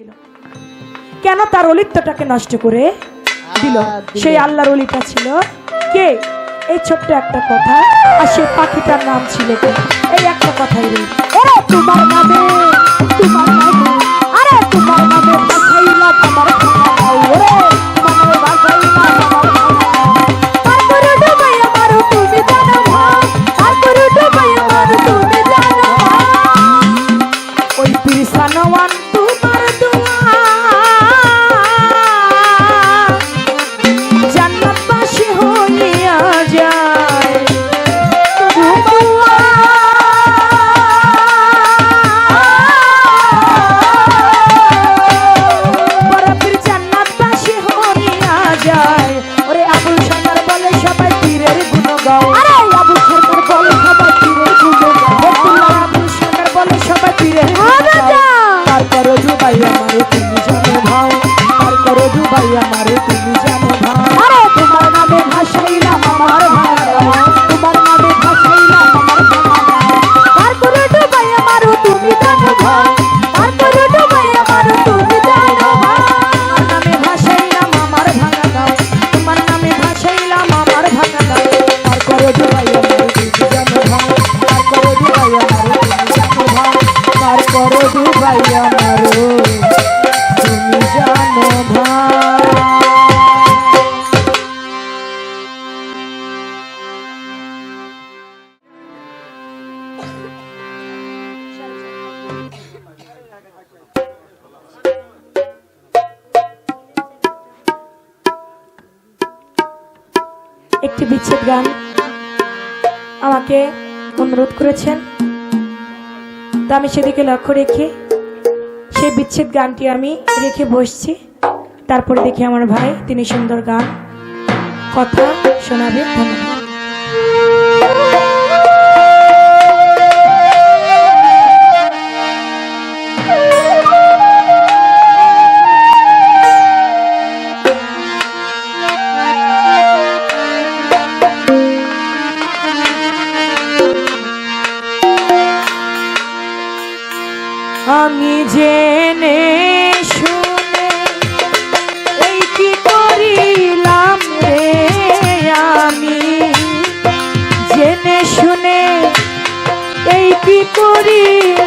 ছিল কেন তার অলিত্যটাকে নষ্ট করে দিল? সেই আল্লাহর অলিটা ছিল কে? এই ছোট্ট একটা কথা। আর সেই পাখিটার নাম ছিল এই একটা কথাই ওরে তোমার নামে তোমার নামে আরে তোমার নামে ভাসাইলাম আমার একটি বিচ্ছেদ গান আমাকে অনুরোধ করেছেন। তো আমি সেদিকে লক্ষ্য রেখে সেই বিচ্ছেদ গানটি আমি রেখে বসছি। তারপরে দেখি আমার ভাই, তিনি সুন্দর গান, কথা শোনাবে ধন্যবাদ আমি জেনে শুনে এই কি করিলাম রে আমি? জেনে শুনে এই কি করিলাম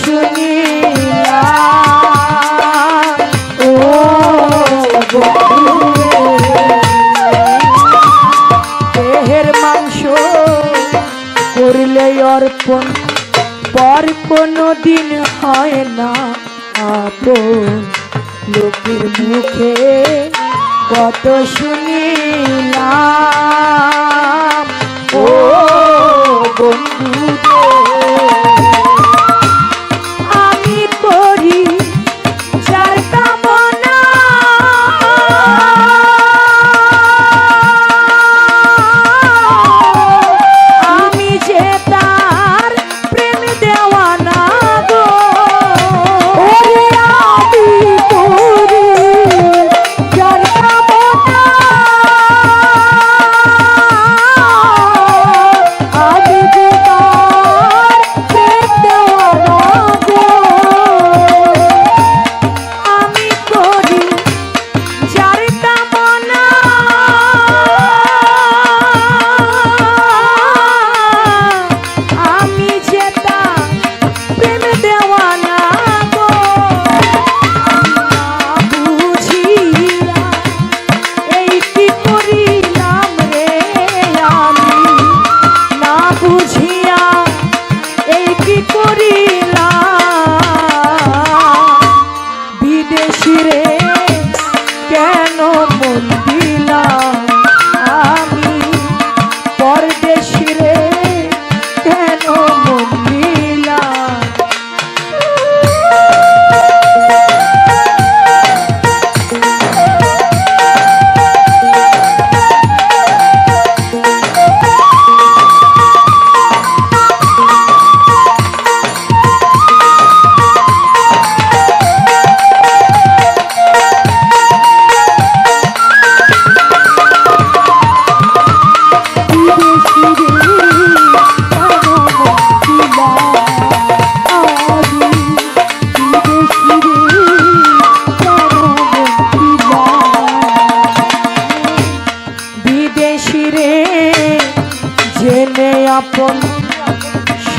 শুনিলাম ও দেহের মাংস করলে অর্পণ পর কোনো দিন হয় না আপন লোকের মুখে কত শুনিলাম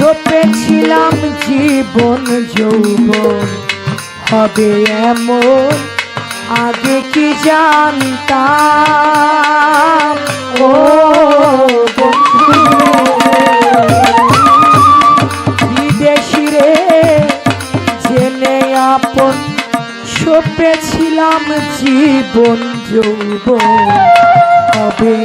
ঝোপে ছিলাম জীবন যৌবন। হবে এমন আগে কি জানতাম? ও ছিলাম জীবন যৌবন। হবে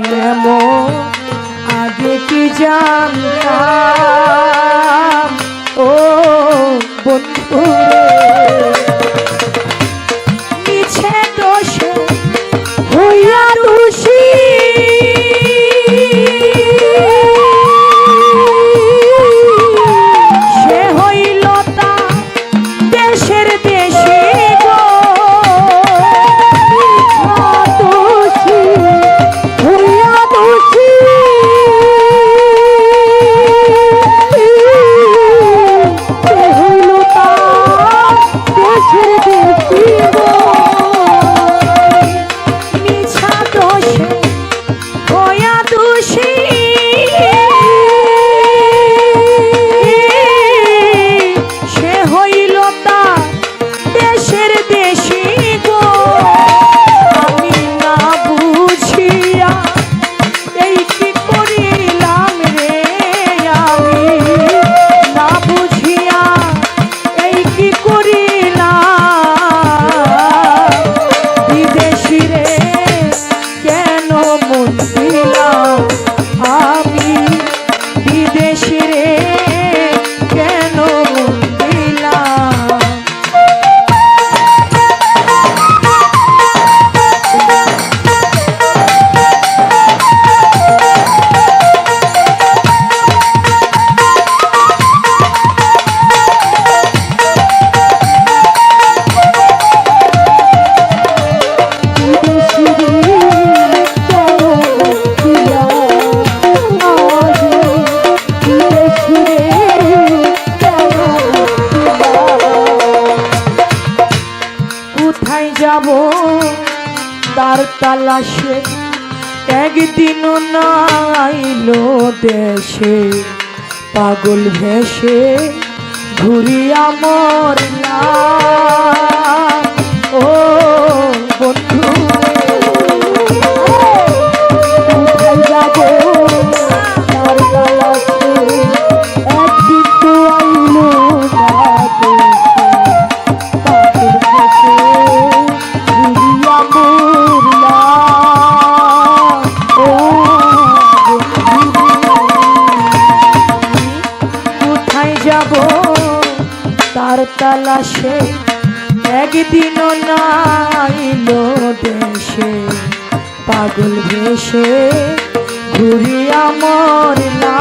পালাসে একদিন নাইলো দেশে। পাগল ভেসে ঘুরিয়া মরলা ও সেদিন নাইল দেশে পাগল ভেসে ঘুরিয়া মরলা